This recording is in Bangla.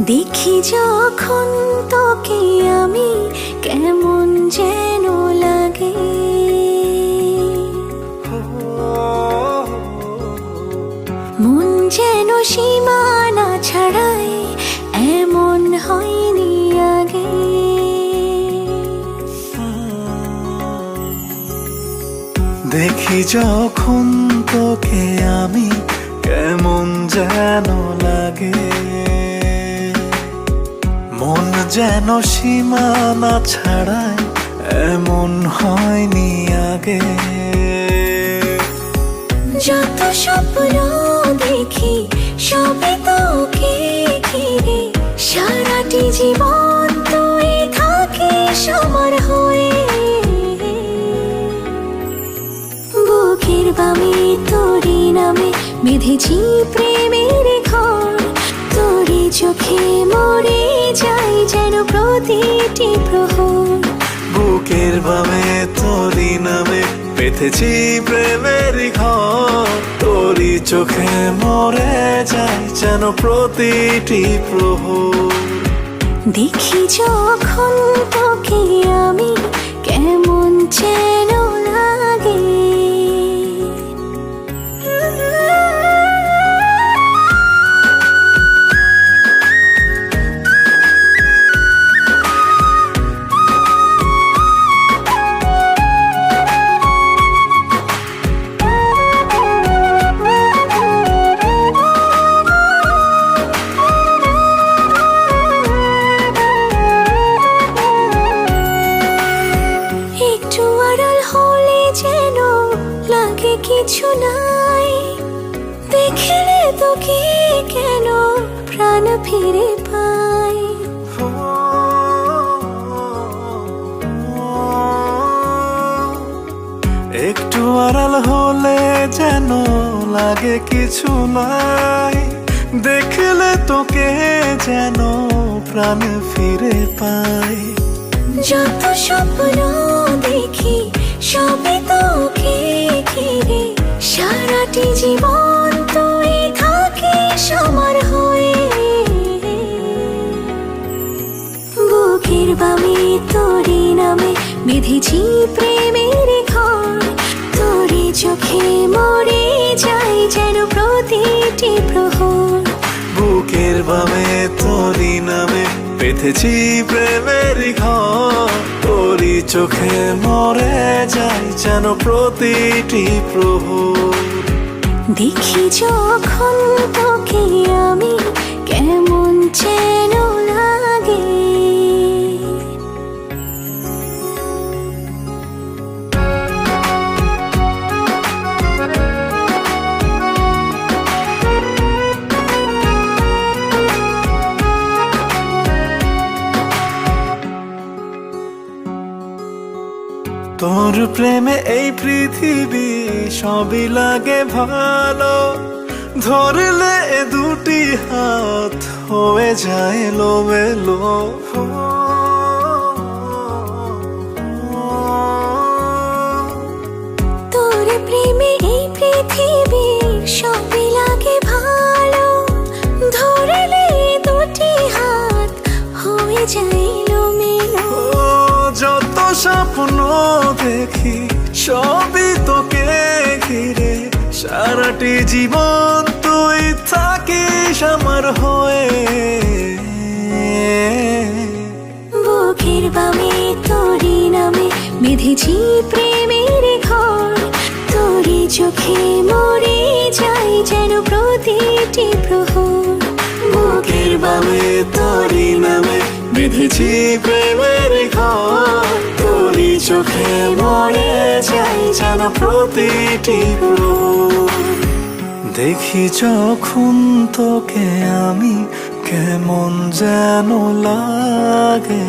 দেখি যখন তোকে আমি কেমন যেন লাগে। মন যেন সীমানা ছাড়াই এমন হয়নি আগে। দেখি যখন তোকে আমি কেমন যেন লাগে। মন যেন সীমানা ছাড়ায় এমন হয়নি আগে। যত স্বপ্ন দেখি, সবই তোকে ঘিরে। সারাটি জীবন তুই থাকিস আমার হয়ে। বুকের বামে তোরি নামে বেঁধেছি প্রেমের বুকের বামে তোরি নামে পেতেছি প্রেমের ঘর। তোরি চোখে মরে যায় যেন প্রতিটি প্রহর। দেখি যখন তোকে আমি কেমন যেন দেখলে কেন প্রাণ ফিরে পাই একটু আড়াল হলে যেন লাগে কিছু নাই। দেখলে তোকে যেন প্রাণ ফিরে পাই যত স্বপ্ন দেখি সবই তোকে ঘিরে। সারাটি জীবন বেঁধেছি প্রেমের ঘর। তোরি চোখে মরে যাই যেন প্রতিটি প্রহর। বুকের বামে তোরি নামে পেতেছি প্রেমের ঘর। তোরি চোখে মরে যাই যেন প্রতিটি প্রহর। দেখি যখন তোকে আমি কেমন যেন তোর প্রেমে এই পৃথিবী সবই লাগে ভালো। ধরলে দুটি হাত হয়ে যায় লোমেলো দেখি, সবই তোকে ঘিরে। সারাটি জীবন তুই থাকিস আমার হয়ে। বুকের বামে তোরি নামে বেঁধেছি প্রেমের ঘর। তোরি চোখে মরে যাই যেন প্রতিটি প্রহর। বুকের বামে তোরি নামে বেঁধেছি প্রেমের ঘর। চোখে মরে যাই যেন প্রতিটি। দেখি যখন তোকে আমি কেমন যেন লাগে